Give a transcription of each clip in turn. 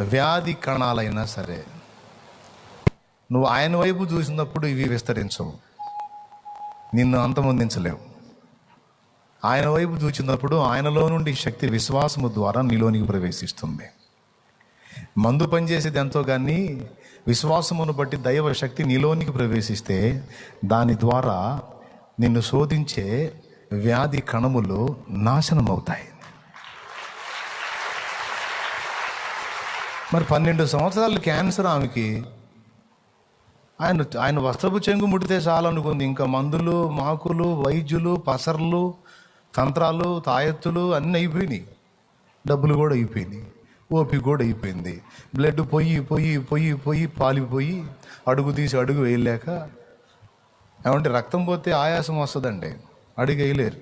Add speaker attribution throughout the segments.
Speaker 1: వ్యాధి కణాలైనా సరే నువ్వు ఆయన వైపు చూసినప్పుడు ఇవి విస్తరించవు. నిన్ను అంతమొందించలేవు. ఆయన వైపు చూచినప్పుడు ఆయనలో నుండి శక్తి విశ్వాసము ద్వారా నీలోనికి ప్రవేశిస్తుంది. మందు పనిచేసేది ఎంతో కానీ విశ్వాసమును బట్టి దైవ శక్తి నీలోనికి ప్రవేశిస్తే దాని ద్వారా నిన్ను శోధించే వ్యాధి కణములు నాశనం మరి పన్నెండు సంవత్సరాలు క్యాన్సర్ ఆమెకి. ఆయన ఆయన వస్త్రపు చెంగు ముడితే చాలనుకుంది. ఇంకా మందులు మాకులు వైద్యులు పసర్లు తంత్రాలు తాయెత్తులు అన్నీ అయిపోయినాయి. డబ్బులు కూడా అయిపోయినాయి. ఓపిక కూడా అయిపోయింది. బ్లడ్ పొయ్యి పొయ్యి పొయ్యి పొయ్యి పాలిపోయి అడుగు తీసి అడుగు వేయలేక ఏమంటే రక్తం పోతే ఆయాసం వస్తుందండి. అడుగు వేయలేరు.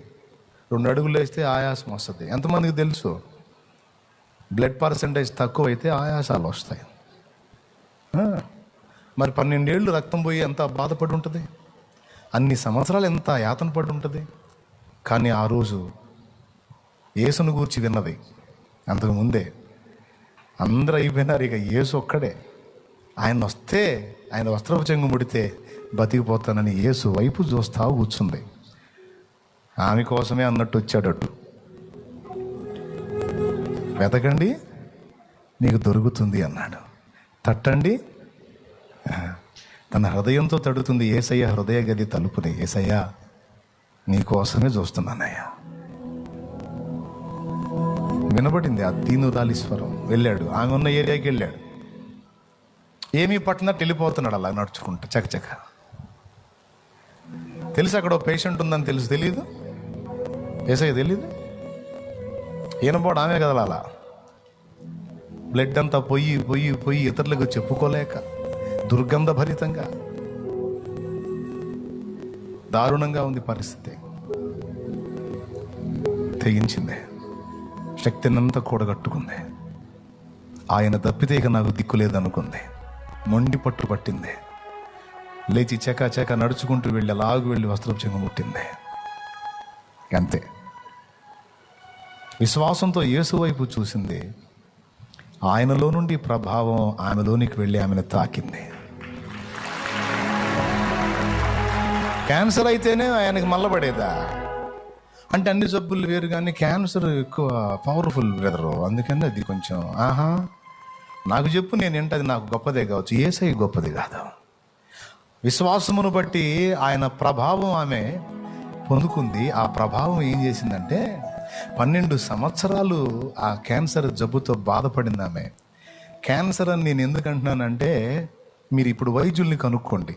Speaker 1: రెండు అడుగులు వేస్తే ఆయాసం వస్తుంది. ఎంతమందికి తెలుసు? బ్లడ్ పర్సంటేజ్ తక్కువ అయితే ఆయాసాలు వస్తాయి. మరి పన్నెండేళ్ళు రక్తం పోయి ఎంత బాధపడి ఉంటుంది? అన్ని సంవత్సరాలు ఎంత యాతన పడి ఉంటుంది? కానీ ఆ రోజు యేసును గూర్చి విన్నది. అంతకుముందే అందరూ అయిపోయినారు ఇక యేసు ఒక్కడే. ఆయన వస్తే ఆయన వస్త్రపు చెంగు ముడితే బతికిపోతానని యేసు వైపు చూస్తా కూర్చుంది. ఆమె కోసమే అన్నట్టు వచ్చాడట్టు వెతకండి నీకు దొరుకుతుంది అన్నాడు. తట్టండి. తన హృదయంతో తడుతుంది ఏసయ్య హృదయ గది తలుపుని. ఏసయ్య నీకోసమే చూస్తున్నానయ్యా. వినబడింది ఆ దీనుదాలి వెళ్ళాడు. ఆమె ఉన్న ఏరియాకి వెళ్ళాడు. ఏమీ పట్టినట్టు వెళ్ళిపోతున్నాడు అలా నడుచుకుంటా చకచక తెలుసు అక్కడ పేషెంట్ ఉందని తెలుసు తెలీదు? ఏసయ్య తెలీదు? ఈయనపోడు ఆమె అలా బ్లడ్ అంతా పొయ్యి పొయ్యి పొయ్యి ఇతరులకు చెప్పుకోలేక దుర్గంధ భరితంగా దారుణంగా ఉంది పరిస్థితి. తెగించింది. శక్తినంతా కూడగట్టుకుంది. ఆయన తప్పితే ఇక నాకు దిక్కు లేదనుకుంది. మొండి పట్టు పట్టింది. లేచి చెక చెక నడుచుకుంటూ వెళ్ళి అలాగు వెళ్ళి వస్త్రం చెంగు ముట్టింది. అంతే. విశ్వాసంతో యేసు వైపు చూసింది. ఆయనలో నుండి ప్రభావం ఆమెలోనికి వెళ్ళి ఆమెను తాకింది. క్యాన్సర్ అయితేనే ఆయనకి మల్లబడేదా? అంటే అన్ని జబ్బులు వేరు కానీ క్యాన్సర్ ఎక్కువ పవర్ఫుల్ బ్రదరు. అందుకని అది కొంచెం ఆహా నాకు చెప్పు నేను ఏంటది నాకు గొప్పదే కావచ్చు. ఏసై గొప్పది కాదు. విశ్వాసమును బట్టి ఆయన ప్రభావం ఆమె పొందుకుంది. ఆ ప్రభావం ఏం చేసిందంటే పన్నెండు సంవత్సరాలు ఆ క్యాన్సర్ జబ్బుతో బాధపడింది ఆమె క్యాన్సర్ అని నేను ఎందుకు అంటున్నానంటే మీరు ఇప్పుడు వైద్యుల్ని కనుక్కోండి.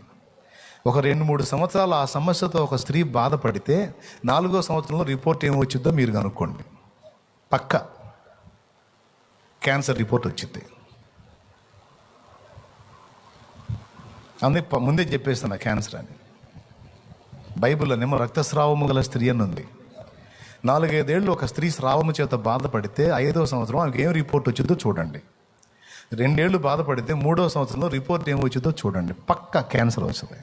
Speaker 1: ఒక రెండు మూడు సంవత్సరాలు ఆ సమస్యతో ఒక స్త్రీ బాధపడితే నాలుగో సంవత్సరంలో రిపోర్ట్ ఏమి వచ్చిందో మీరు కనుక్కోండి. పక్క క్యాన్సర్ రిపోర్ట్ వచ్చింది అందుకే ముందే చెప్పేస్తున్నా క్యాన్సర్ అని. బైబిల్లోనేమో రక్తస్రావము గల స్త్రీ అని ఉంది. నాలుగైదేళ్ళు ఒక స్త్రీ స్రావము చేత బాధపడితే ఐదో సంవత్సరం ఆమెకి ఏం రిపోర్ట్ వచ్చిందో చూడండి. రెండేళ్ళు బాధపడితే మూడో సంవత్సరంలో రిపోర్ట్ ఏం వచ్చిందో చూడండి. పక్క క్యాన్సర్ వస్తుంది.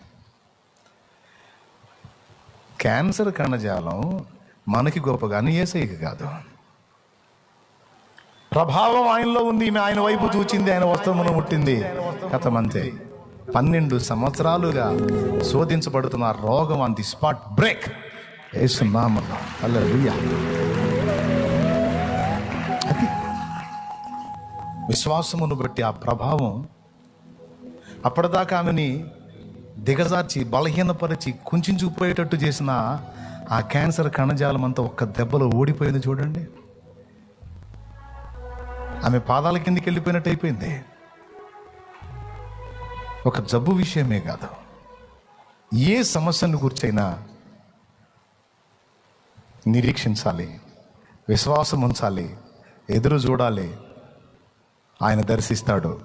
Speaker 1: క్యాన్సర్ కణజాలం మనకి గొప్ప కానీ ఏసైకి కాదు. ప్రభావం ఆయనలో ఉంది ఈమె ఆయన వైపు చూచింది ఆయన వస్త్రమును ముట్టింది. కథమంతే. పన్నెండు సంవత్సరాలుగా శోధించబడుతున్న రోగం ఆన్ ది స్పాట్ బ్రేక్ వేస్తున్నామన్నా హల్లెలూయా. అది విశ్వాసమును బట్టి ఆ ప్రభావం అప్పటిదాకా ఆమెని దిగజార్చి బలహీనపరిచి కుంచుకుపోయేటట్టు చేసిన ఆ క్యాన్సర్ కణజాలం అంతా ఒక్క దెబ్బలో ఓడిపోయింది చూడండి. ఆమె పాదాల కిందికి వెళ్ళిపోయినట్టు అయిపోయింది. ఒక జబ్బు విషయమే కాదు. ఏ సమస్యను గుర్చైనా నిరీక్షించాలి విశ్వాసం ఉంచాలి ఎదురు చూడాలి. ఆయన దర్శిస్తాడు.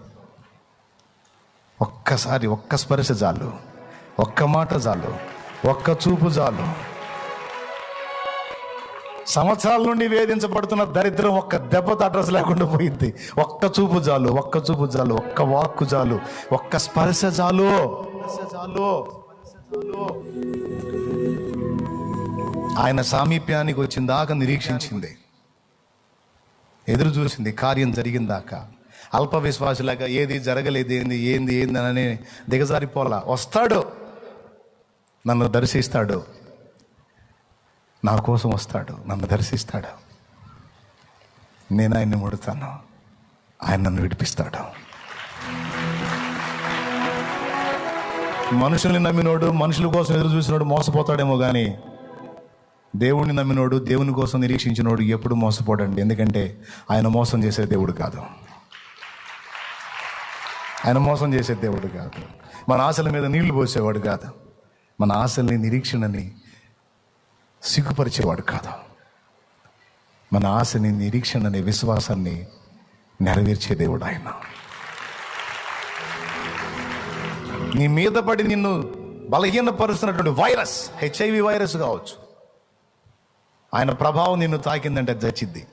Speaker 1: ఒక్కసారి ఒక్క స్పర్శ చాలు ఒక్క మాట చాలు ఒక్క చూపు చాలు. సంవత్సరాల నుండి వేధించబడుతున్న దరిద్రం ఒక్క దెబ్బతో అడ్రస్ లేకుండా పోయింది. ఒక్క చూపు చాలు ఒక్క చూపు చాలు ఒక్క వాక్కు చాలు ఒక్క స్పర్శ చాలు స్పర్శ చాలు. ఆయన సామీప్యానికి వచ్చిన దాకా నిరీక్షించింది. ఎదురు చూసింది కార్యం జరిగిందాకా అల్ప విశ్వాసులాగా ఏది జరగలేదు ఏంది ఏంది ఏంది అని దిగజారిపోలా. వస్తాడు. నన్ను దర్శిస్తాడు. నా కోసం వస్తాడు. నన్ను దర్శిస్తాడు. నేను ఆయన్ని ముడతాను. ఆయన నన్ను విడిపిస్తాడు. మనుషుల్ని నమ్మినోడు మనుషుల కోసం ఎదురు చూసినోడు మోసపోతాడేమో కానీ దేవుణ్ణి నమ్మినోడు దేవుని కోసం నిరీక్షించినోడు ఎప్పుడు మోసపోడండి. ఎందుకంటే ఆయన మోసం చేసే దేవుడు కాదు. ఆయన మోసం చేసే దేవుడు కాదు. మన ఆశల మీద నీళ్ళు పోసేవాడు కాదు. మన ఆశల్ని నిరీక్షణని సిగ్గుపరిచేవాడు కాదు. మన ఆశని నిరీక్షణని విశ్వాసాన్ని నెరవేర్చే దేవుడు ఆయన. నీ మీద పడి నిన్ను బలహీనపరుస్తున్నటువంటి వైరస్ హెచ్ఐవి వైరస్ కావచ్చు. ఆయన ప్రభావం నిన్ను తాకిందంటే అది చచ్చిద్ది.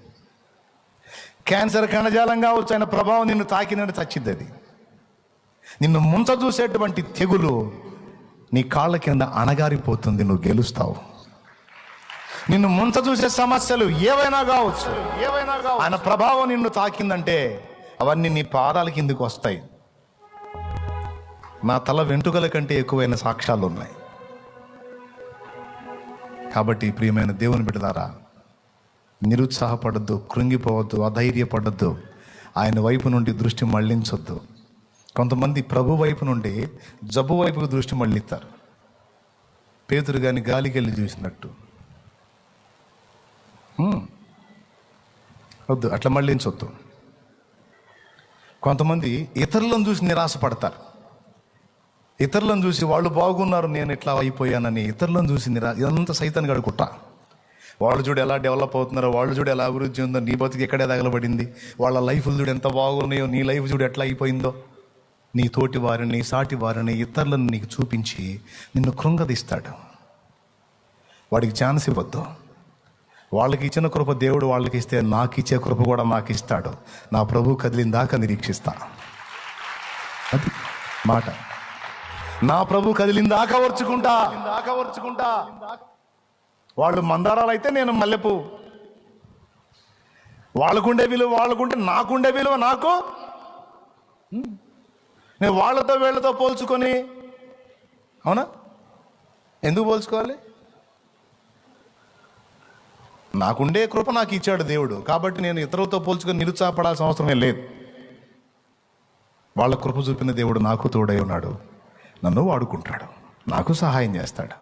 Speaker 1: క్యాన్సర్ కణజాలం కావచ్చు ఆయన ప్రభావం నిన్ను తాకిందంటే చచ్చిద్ది అది. నిన్ను ముంచ చూసేటువంటి తెగులు నీ కాళ్ళ కింద అణగారిపోతుంది నువ్వు గెలుస్తావు. నిన్ను ముంచ చూసే సమస్యలు ఏవైనా కావచ్చు ఏవైనా కావచ్చు ఆయన ప్రభావం నిన్ను తాకిందంటే అవన్నీ నీ పాదాల కిందకు వస్తాయి. నా తల వెంట్రుకల కంటే ఎక్కువైన సాక్ష్యాలు ఉన్నాయి కాబట్టి ప్రియమైన దేవుని బిడ్డలారా నిరుత్సాహపడద్దు కృంగిపోవద్దు అధైర్యపడద్దు ఆయన వైపు నుండి దృష్టి మళ్ళించొద్దు. కొంతమంది ప్రభు వైపు నుండి జబ్బు వైపుకు దృష్టి మళ్ళిస్తారు పేతురు గాని గాలికి వెళ్ళి చూసినట్టు వద్దు అట్లా మళ్ళించొద్దు కొంతమంది ఇతరులను చూసి నిరాశపడతారు. ఇతరులను చూసి వాళ్ళు బాగున్నారు నేను ఇట్లా అయిపోయానని ఇతరులను చూసి నిరా ఇదంతా సైతాన్ని గడు వాళ్ళు చూడు ఎలా డెవలప్ అవుతున్నారో వాళ్ళు చూడు ఎలా అభివృద్ధి ఉందో నీ బతికి ఎక్కడే తగలబడింది వాళ్ళ లైఫ్లు చూడు ఎంత బాగున్నాయో నీ లైఫ్ చూడు ఎట్లా అయిపోయిందో. నీ తోటి వారిని సాటి వారిని ఇతరులను నీకు చూపించి నిన్ను కృంగదీస్తాడు. వాడికి ఛాన్స్ ఇవ్వద్దు. వాళ్ళకి ఇచ్చిన కృప దేవుడు వాళ్ళకి ఇస్తే నాకు ఇచ్చే కృప కూడా నాకు ఇస్తాడు. నా ప్రభు కదిలిన దాకా నిరీక్షిస్తా. అది మాట. నా ప్రభు కదిలిన దాకా వర్చుకుంటా దాకా వాళ్ళు మందారాలు అయితే నేను మల్లెపు. వాళ్ళకుండే విలువ వాళ్ళకుంటే నాకుండే విలువ నాకు? నేను వాళ్ళతో వీళ్ళతో పోల్చుకొని. అవునా? ఎందుకు పోల్చుకోవాలి? నాకుండే కృప నాకు ఇచ్చాడు దేవుడు. కాబట్టి నేను ఇతరులతో పోల్చుకొని నిరుత్సాహపడాల్సిన అవసరమే లేదు. వాళ్ళ కృప చూపిన దేవుడు నాకు తోడై ఉన్నాడు. నన్ను వాడుకుంటాడు. నాకు సహాయం చేస్తాడు.